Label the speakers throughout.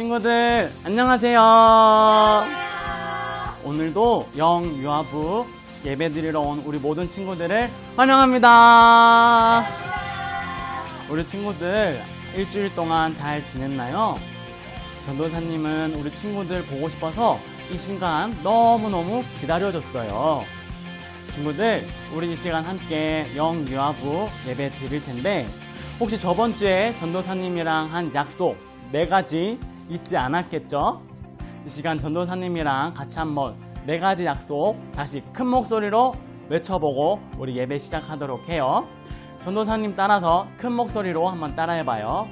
Speaker 1: 친구들 안녕하세요. 오늘도 영유아부 예배드리러 온 우리 모든 친구들을 환영합니다. 우리 친구들 일주일 동안 잘 지냈나요? 전도사님은 우리 친구들 보고 싶어서 이 시간 너무너무 기다려줬어요. 친구들, 우리 이 시간 함께 영유아부 예배 드릴 텐데, 혹시 저번 주에 전도사님이랑 한 약속 네 가지 잊지 않았겠죠? 이 시간 전도사님이랑 같이 한번 네 가지 약속 다시 큰 목소리로 외쳐보고 우리 예배 시작하도록 해요. 전도사님 따라서 큰 목소리로 한번 따라해봐요.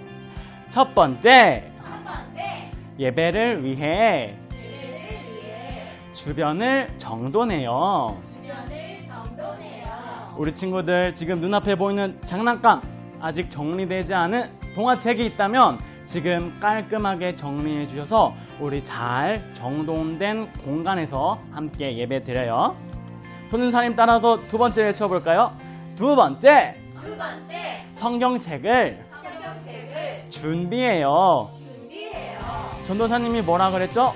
Speaker 1: 첫 번째,
Speaker 2: 첫 번째,
Speaker 1: 예배를 위해
Speaker 2: 예배를 위해
Speaker 1: 주변을 정돈해요.
Speaker 2: 주변을 정돈해요.
Speaker 1: 우리 친구들 지금 눈앞에 보이는 장난감 아직 정리되지 않은 동화책이 있다면 지금 깔끔하게 정리해 주셔서 우리 잘 정돈된 공간에서 함께 예배 드려요. 손은사님 따라서 두 번째 외쳐볼까요? 두 번째
Speaker 2: 두 번째,
Speaker 1: 성경책을
Speaker 2: 성경책을
Speaker 1: 준비해요.
Speaker 2: 준비해요.
Speaker 1: 전도사님이 뭐라 그랬죠?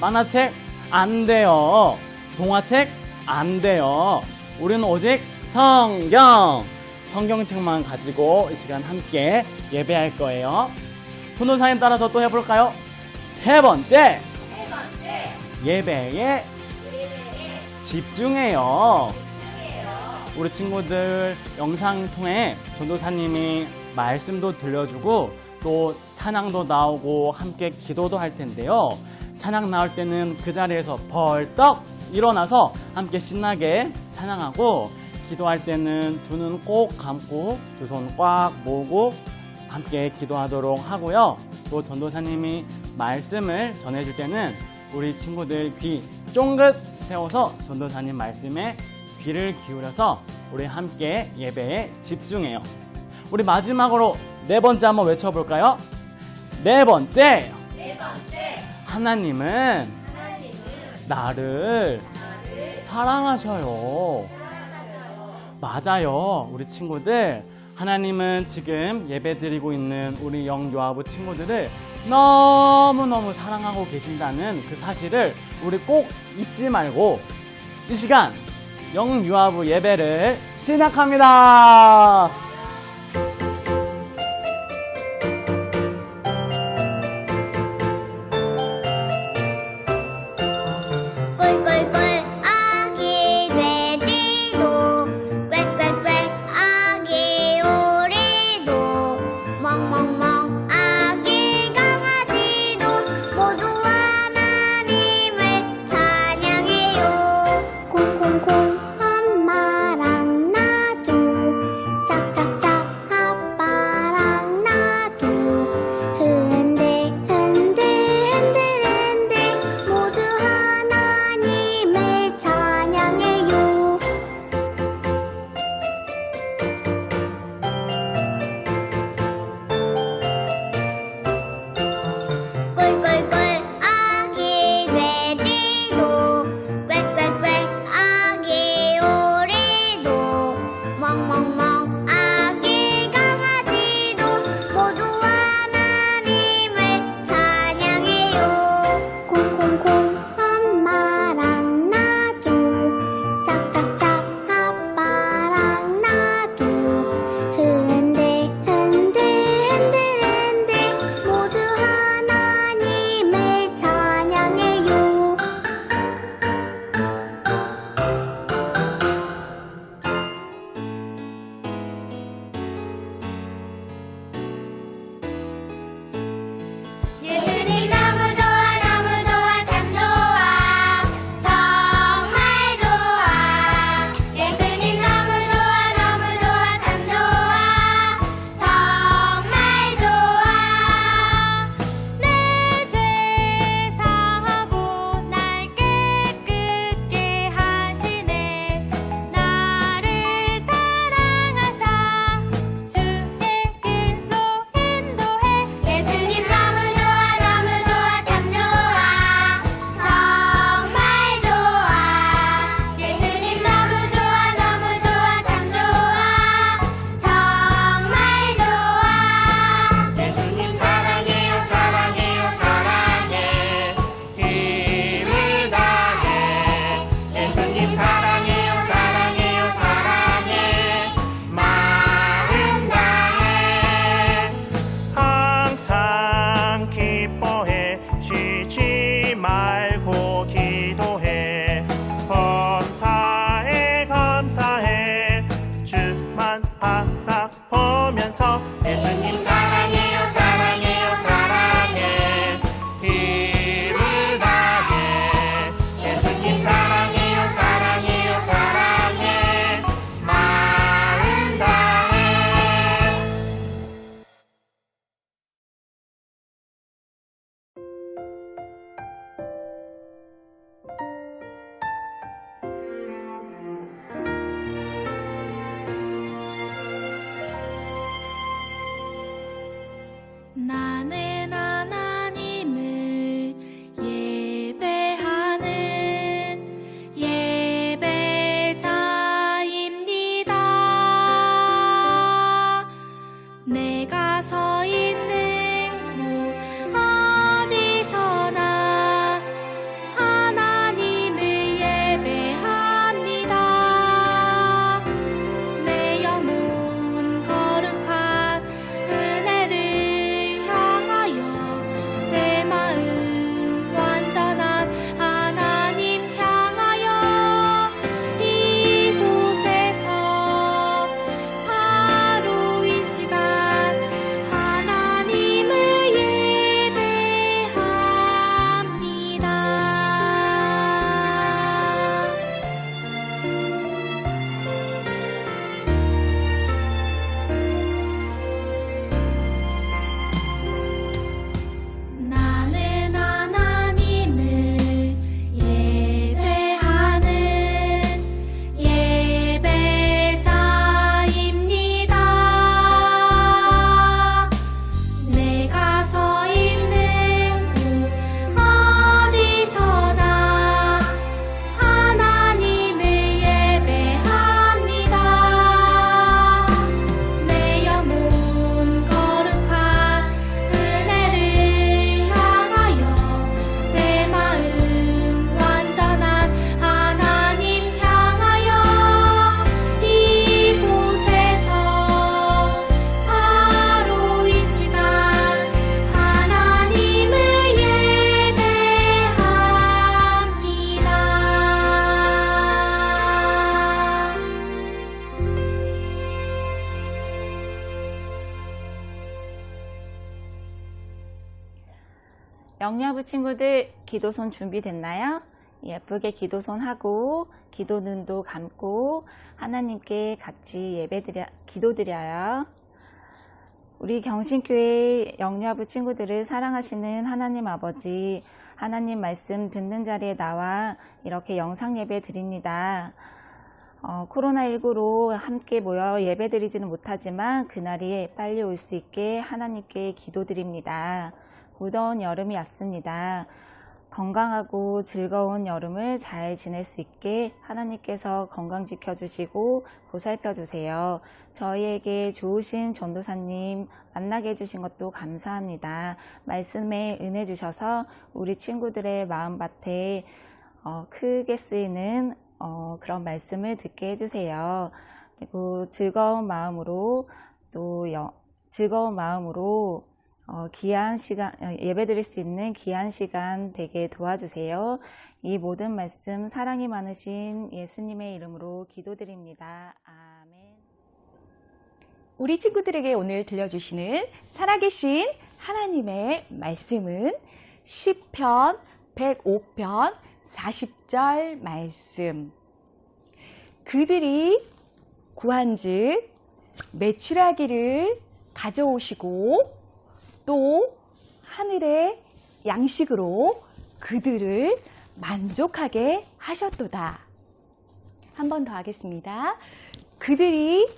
Speaker 1: 만화책 안 돼요. 동화책 안 돼요. 우리는 오직 성경. 성경책만 가지고 이 시간 함께 예배할 거예요. 전도사님 따라서 또 해볼까요? 세 번째,
Speaker 2: 세 번째,
Speaker 1: 예배에
Speaker 2: 예배에
Speaker 1: 집중해요.
Speaker 2: 집중해요.
Speaker 1: 우리 친구들 영상 통해 전도사님이 말씀도 들려주고 또 찬양도 나오고 함께 기도도 할 텐데요. 찬양 나올 때는 그 자리에서 벌떡 일어나서 함께 신나게 찬양하고 기도할 때는 두 눈 꼭 감고 두 손 꽉 모으고 함께 기도하도록 하고요. 또 전도사님이 말씀을 전해줄 때는 우리 친구들 귀 쫑긋 세워서 전도사님 말씀에 귀를 기울여서 우리 함께 예배에 집중해요. 우리 마지막으로 네 번째 한번 외쳐볼까요? 네 번째,
Speaker 2: 네 번째,
Speaker 1: 하나님은
Speaker 2: 하나님은
Speaker 1: 나를
Speaker 2: 나를
Speaker 1: 사랑하셔요.
Speaker 2: 사랑하셔요.
Speaker 1: 맞아요. 우리 친구들. 하나님은 지금 예배 드리고 있는 우리 영유아부 친구들을 너무너무 사랑하고 계신다는 그 사실을 우리 꼭 잊지 말고 이 시간 영유아부 예배를 시작합니다.
Speaker 3: 영유아부 친구들 기도손 준비됐나요? 예쁘게 기도손 하고 기도 눈도 감고 하나님께 같이 예배 드려 기도 드려요. 우리 경신교회 영유아부 친구들을 사랑하시는 하나님 아버지 하나님 말씀 듣는 자리에 나와 이렇게 영상 예배 드립니다. 어, 코로나19로 함께 모여 예배 드리지는 못하지만 그날이 빨리 올 수 있게 하나님께 기도드립니다. 무더운 여름이 왔습니다. 건강하고 즐거운 여름을 잘 지낼 수 있게 하나님께서 건강 지켜주시고 보살펴 주세요. 저희에게 좋으신 전도사님 만나게 해주신 것도 감사합니다. 말씀에 은혜 주셔서 우리 친구들의 마음밭에 어, 크게 쓰이는 어, 그런 말씀을 듣게 해주세요. 그리고 즐거운 마음으로 또 여- 즐거운 마음으로 어, 귀한 시간 어, 예배 드릴 수 있는 귀한 시간 되게 도와주세요. 이 모든 말씀 사랑이 많으신 예수님의 이름으로 기도드립니다. 아멘.
Speaker 4: 우리 친구들에게 오늘 들려주시는 살아계신 하나님의 말씀은 시편 105편 40절 말씀. 그들이 구한즉 매출하기를 가져오시고 또 하늘의 양식으로 그들을 만족하게 하셨도다. 한 번 더 하겠습니다. 그들이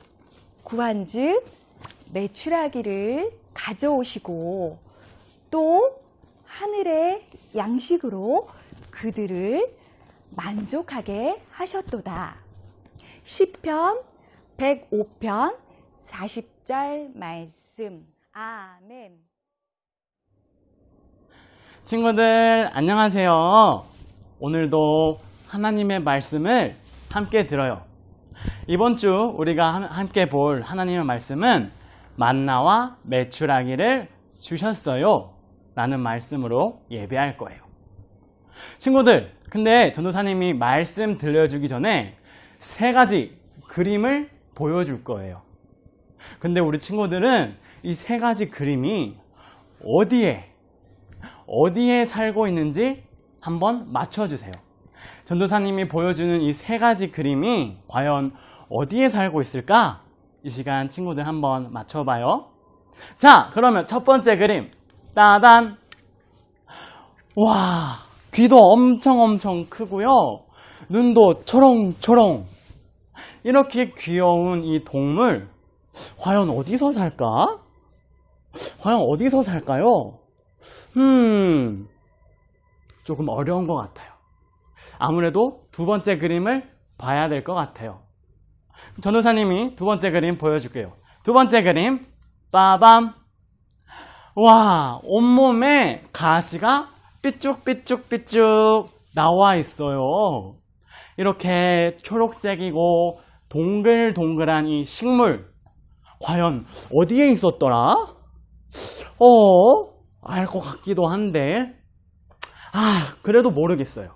Speaker 4: 구한즉 매출하기를 가져오시고 또 하늘의 양식으로 그들을 만족하게 하셨도다. 시편 105편 40절 말씀. 아멘.
Speaker 1: 친구들, 안녕하세요. 오늘도 하나님의 말씀을 함께 들어요. 이번 주 우리가 함- 함께 볼 하나님의 말씀은 만나와 매출하기를 주셨어요. 라는 말씀으로 예배할 거예요. 친구들, 근데 전도사님이 말씀 들려주기 전에 세 가지 그림을 보여줄 거예요. 근데 우리 친구들은 이 세 가지 그림이 어디에, 어디에 살고 있는지 한번 맞춰주세요. 전도사님이 보여주는 이 세 가지 그림이 과연 어디에 살고 있을까? 이 시간 친구들 한번 맞춰봐요. 자, 그러면 첫 번째 그림. 따단. 와, 귀도 엄청 엄청 크고요. 눈도 초롱초롱. 이렇게 귀여운 이 동물, 과연 어디서 살까? 과연 어디서 살까요? 음, 조금 어려운 것 같아요. 아무래도 두 번째 그림을 봐야 될 것 같아요. 전도사님이 두 번째 그림 보여줄게요. 두 번째 그림, 빠밤. 와, 온몸에 가시가 삐쭉삐쭉삐쭉 나와 있어요. 이렇게 초록색이고 동글동글한 이 식물, 과연 어디에 있었더라? 어, 알 것 같기도 한데, 아, 그래도 모르겠어요.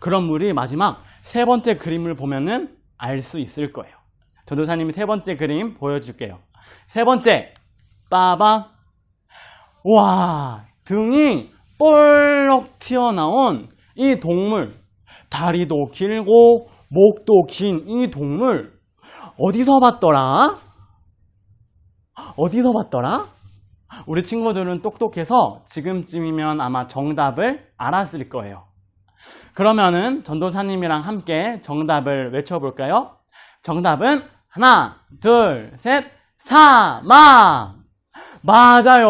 Speaker 1: 그런 물이 마지막 세 번째 그림을 보면은 알 수 있을 거예요. 전도사님이 세 번째 그림 보여줄게요. 세 번째, 빠밤. 와, 등이 볼록 튀어나온 이 동물. 다리도 길고, 목도 긴 이 동물. 어디서 봤더라? 어디서 봤더라? 우리 친구들은 똑똑해서 지금쯤이면 아마 정답을 알았을 거예요. 그러면은 전도사님이랑 함께 정답을 외쳐볼까요? 정답은 하나, 둘, 셋, 사막! 맞아요!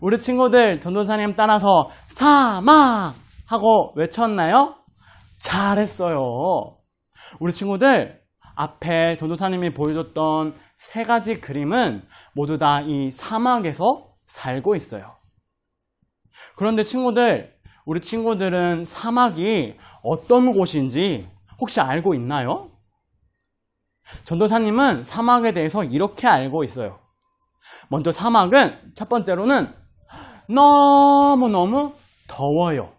Speaker 1: 우리 친구들 전도사님 따라서 사막! 하고 외쳤나요? 잘했어요. 우리 친구들 앞에 전도사님이 보여줬던 세 가지 그림은 모두 다 이 사막에서 살고 있어요. 그런데 친구들, 우리 친구들은 사막이 어떤 곳인지 혹시 알고 있나요? 전도사님은 사막에 대해서 이렇게 알고 있어요. 먼저 사막은 첫 번째로는 너무너무 더워요.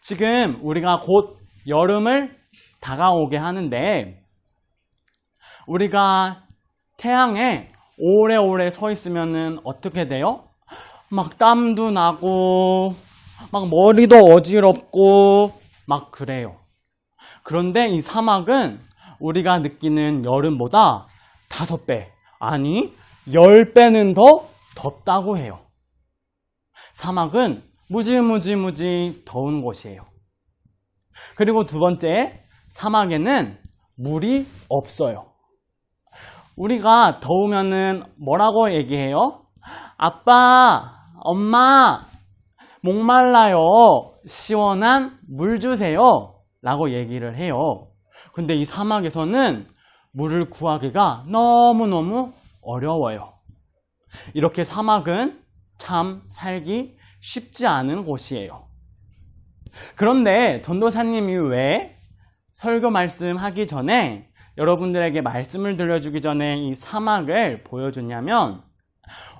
Speaker 1: 지금 우리가 곧 여름을 다가오게 하는데 우리가 태양에 오래오래 서 있으면은 어떻게 돼요? 막 땀도 나고, 막 머리도 어지럽고, 막 그래요. 그런데 이 사막은 우리가 느끼는 여름보다 다섯 배, 아니, 열 배는 더 덥다고 해요. 사막은 무지무지무지 더운 곳이에요. 그리고 두 번째, 사막에는 물이 없어요. 우리가 더우면은 뭐라고 얘기해요? 아빠, 엄마, 목말라요. 시원한 물 주세요. 라고 얘기를 해요. 근데 이 사막에서는 물을 구하기가 너무너무 어려워요. 이렇게 사막은 참 살기 쉽지 않은 곳이에요. 그런데 전도사님이 왜 설교 말씀하기 전에 여러분들에게 말씀을 들려주기 전에 이 사막을 보여줬냐면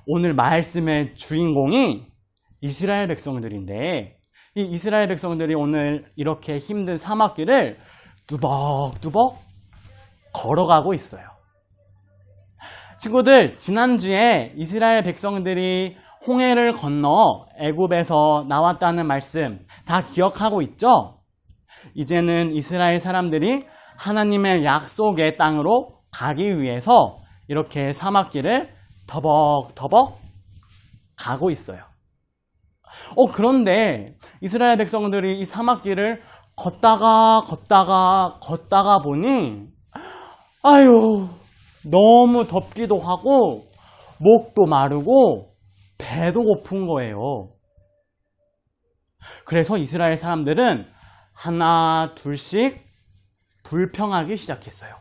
Speaker 1: 오늘 말씀의 주인공이 이스라엘 백성들인데 이 이스라엘 백성들이 오늘 이렇게 힘든 사막길을 뚜벅뚜벅 걸어가고 있어요. 친구들, 지난주에 이스라엘 백성들이 홍해를 건너 애굽에서 나왔다는 말씀 다 기억하고 있죠? 이제는 이스라엘 사람들이 하나님의 약속의 땅으로 가기 위해서 이렇게 사막길을 터벅터벅 가고 있어요. 어, 그런데 이스라엘 백성들이 이 사막길을 걷다가 걷다가 걷다가 보니 아유, 너무 덥기도 하고 목도 마르고 배도 고픈 거예요. 그래서 이스라엘 사람들은 하나, 둘씩 불평하기 시작했어요.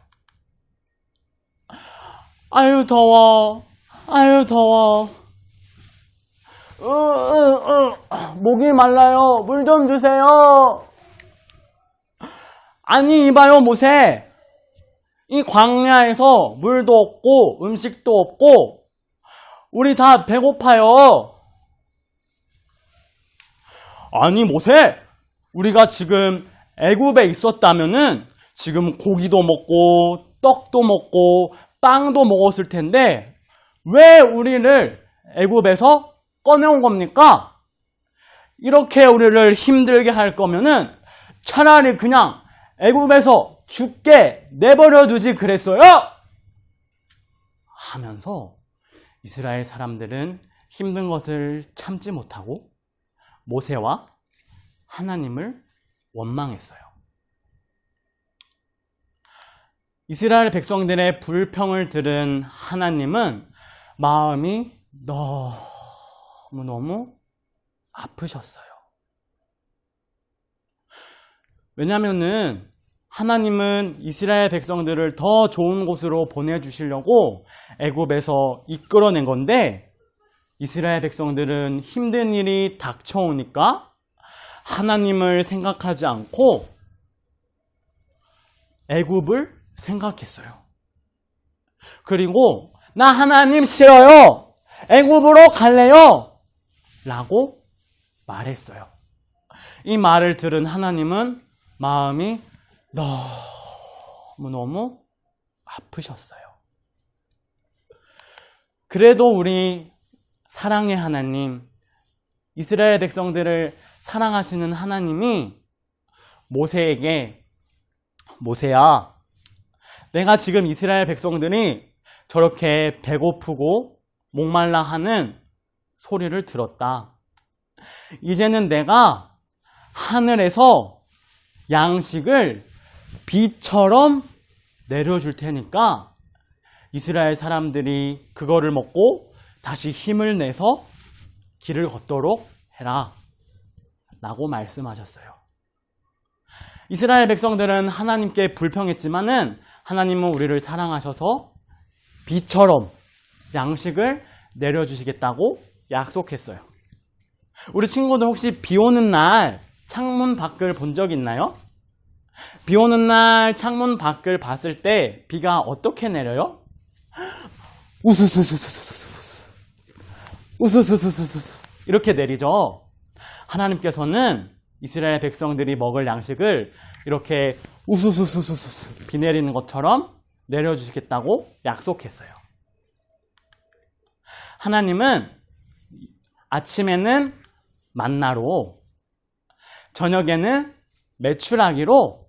Speaker 1: 아유, 더워. 아유, 더워. 으, 으, 으, 목이 말라요. 물 좀 주세요. 아니, 이봐요, 모세. 이 광야에서 물도 없고, 음식도 없고, 우리 다 배고파요. 아니, 모세. 우리가 지금 애굽에 있었다면은 지금 고기도 먹고, 떡도 먹고, 빵도 먹었을 텐데, 왜 우리를 애굽에서 꺼내온 겁니까? 이렇게 우리를 힘들게 할 거면은 차라리 그냥 애굽에서 죽게 내버려 두지 그랬어요. 하면서 이스라엘 사람들은 힘든 것을 참지 못하고 모세와 하나님을 원망했어요. 이스라엘 백성들의 불평을 들은 하나님은 마음이 너무너무 아프셨어요. 왜냐면은 하나님은 이스라엘 백성들을 더 좋은 곳으로 보내주시려고 애굽에서 이끌어낸 건데 이스라엘 백성들은 힘든 일이 닥쳐오니까 하나님을 생각하지 않고 애굽을 생각했어요. 그리고 나 하나님 싫어요. 애굽으로 갈래요. 라고 말했어요. 이 말을 들은 하나님은 마음이 너무너무 아프셨어요. 그래도 우리 사랑의 하나님, 이스라엘 백성들을 사랑하시는 하나님이 모세에게 모세야, 내가 지금 이스라엘 백성들이 저렇게 배고프고 목말라 하는 소리를 들었다. 이제는 내가 하늘에서 양식을 비처럼 내려줄 테니까 이스라엘 사람들이 그거를 먹고 다시 힘을 내서 길을 걷도록 해라. 라고 말씀하셨어요. 이스라엘 백성들은 하나님께 불평했지만은 하나님은 우리를 사랑하셔서 비처럼 양식을 내려주시겠다고 약속했어요. 우리 친구들 혹시 비 오는 날 창문 밖을 본 적 있나요? 비 오는 날 창문 밖을 봤을 때 비가 어떻게 내려요? 우스스스스스스스 우스스스스스 이렇게 내리죠. 하나님께서는 이스라엘 백성들이 먹을 양식을 이렇게 우수수수수수 비 내리는 것처럼 내려주시겠다고 약속했어요. 하나님은 아침에는 만나로, 저녁에는 메추라기로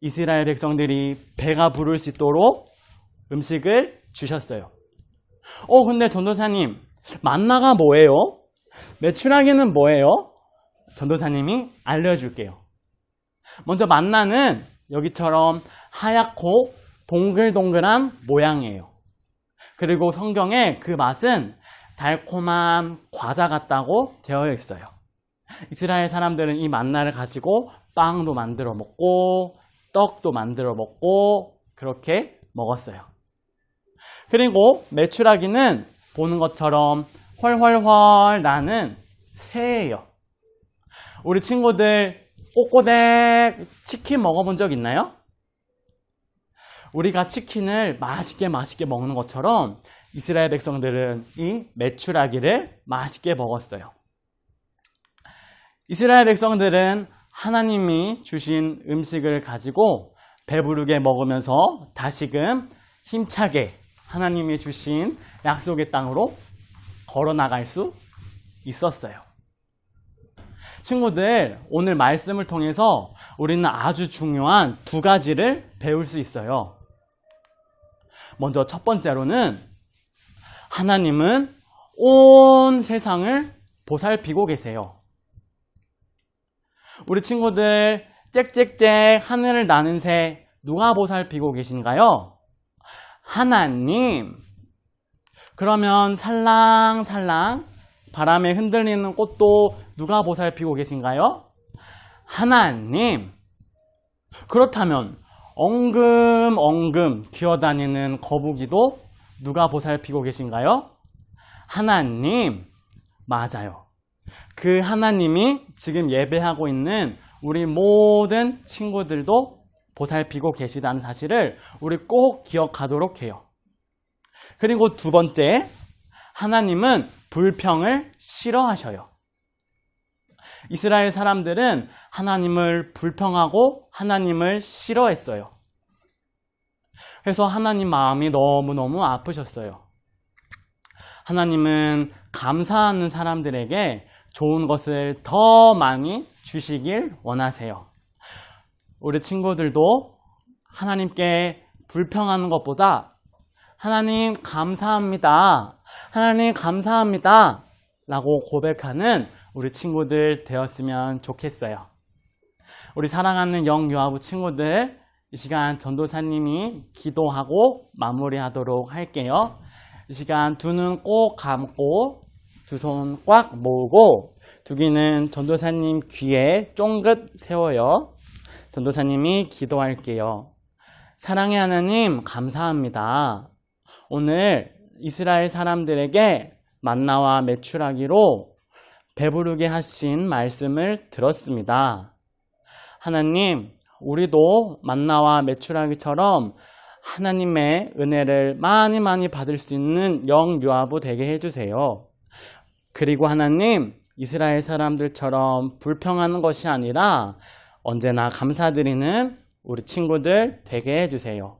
Speaker 1: 이스라엘 백성들이 배가 부를 수 있도록 음식을 주셨어요. 어, 근데 전도사님, 만나가 뭐예요? 메추라기는 뭐예요? 전도사님이 알려줄게요. 먼저 만나는 여기처럼 하얗고 동글동글한 모양이에요. 그리고 성경에 그 맛은 달콤한 과자 같다고 되어 있어요. 이스라엘 사람들은 이 만나를 가지고 빵도 만들어 먹고 떡도 만들어 먹고 그렇게 먹었어요. 그리고 메추라기는 보는 것처럼 훨훨훨 나는 새예요. 우리 친구들 꼬꼬댁 치킨 먹어본 적 있나요? 우리가 치킨을 맛있게 맛있게 먹는 것처럼 이스라엘 백성들은 이 메추라기를 맛있게 먹었어요. 이스라엘 백성들은 하나님이 주신 음식을 가지고 배부르게 먹으면서 다시금 힘차게 하나님이 주신 약속의 땅으로 걸어 나갈 수 있었어요. 친구들, 오늘 말씀을 통해서 우리는 아주 중요한 두 가지를 배울 수 있어요. 먼저 첫 번째로는 하나님은 온 세상을 보살피고 계세요. 우리 친구들, 짹짹짹 하늘을 나는 새 누가 보살피고 계신가요? 하나님. 그러면 살랑살랑 바람에 흔들리는 꽃도 누가 보살피고 계신가요? 하나님. 그렇다면 엉금엉금 기어다니는 거북이도 누가 보살피고 계신가요? 하나님. 맞아요. 그 하나님이 지금 예배하고 있는 우리 모든 친구들도 보살피고 계시다는 사실을 우리 꼭 기억하도록 해요. 그리고 두 번째, 하나님은 불평을 싫어하셔요. 이스라엘 사람들은 하나님을 불평하고 하나님을 싫어했어요. 그래서 하나님 마음이 너무너무 아프셨어요. 하나님은 감사하는 사람들에게 좋은 것을 더 많이 주시길 원하세요. 우리 친구들도 하나님께 불평하는 것보다 하나님 감사합니다. 하나님 감사합니다. 라고 고백하는 우리 친구들 되었으면 좋겠어요. 우리 사랑하는 영유아부 친구들, 이 시간 전도사님이 기도하고 마무리하도록 할게요. 이 시간 두 눈 꼭 감고 두 손 꽉 모으고 두 귀는 전도사님 귀에 쫑긋 세워요. 전도사님이 기도할게요. 사랑의 하나님, 감사합니다. 오늘 이스라엘 사람들에게 만나와 메추라기로 배부르게 하신 말씀을 들었습니다. 하나님, 우리도 만나와 메추라기처럼 하나님의 은혜를 많이 많이 받을 수 있는 영유아부 되게 해주세요. 그리고 하나님, 이스라엘 사람들처럼 불평하는 것이 아니라 언제나 감사드리는 우리 친구들 되게 해주세요.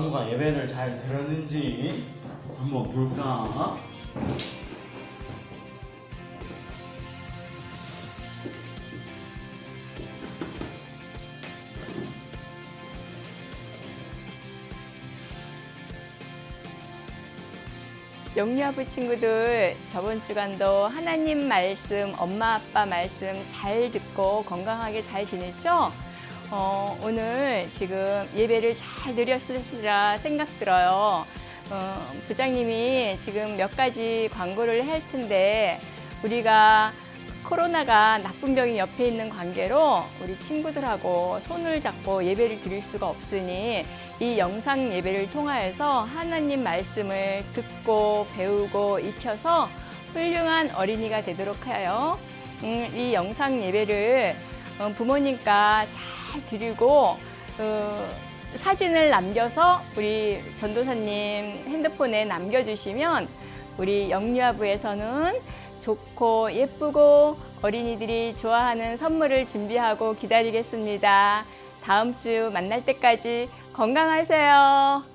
Speaker 1: 누가 예배를 잘 들었는지 한번 볼까?
Speaker 5: 영유아부 친구들 저번 주간도 하나님 말씀, 엄마 아빠 말씀 잘 듣고 건강하게 잘 지냈죠? 어, 오늘 지금 예배를 잘 드렸으리라 생각 들어요. 어, 부장님이 지금 몇 가지 광고를 할 텐데 우리가 코로나가 나쁜 병이 옆에 있는 관계로 우리 친구들하고 손을 잡고 예배를 드릴 수가 없으니 이 영상 예배를 통하여서 하나님 말씀을 듣고 배우고 익혀서 훌륭한 어린이가 되도록 하여 음, 이 영상 예배를 어, 부모님과 잘 드리고 어, 사진을 남겨서 우리 전도사님 핸드폰에 남겨주시면 우리 영유아부에서는 좋고 예쁘고 어린이들이 좋아하는 선물을 준비하고 기다리겠습니다. 다음 주 만날 때까지 건강하세요.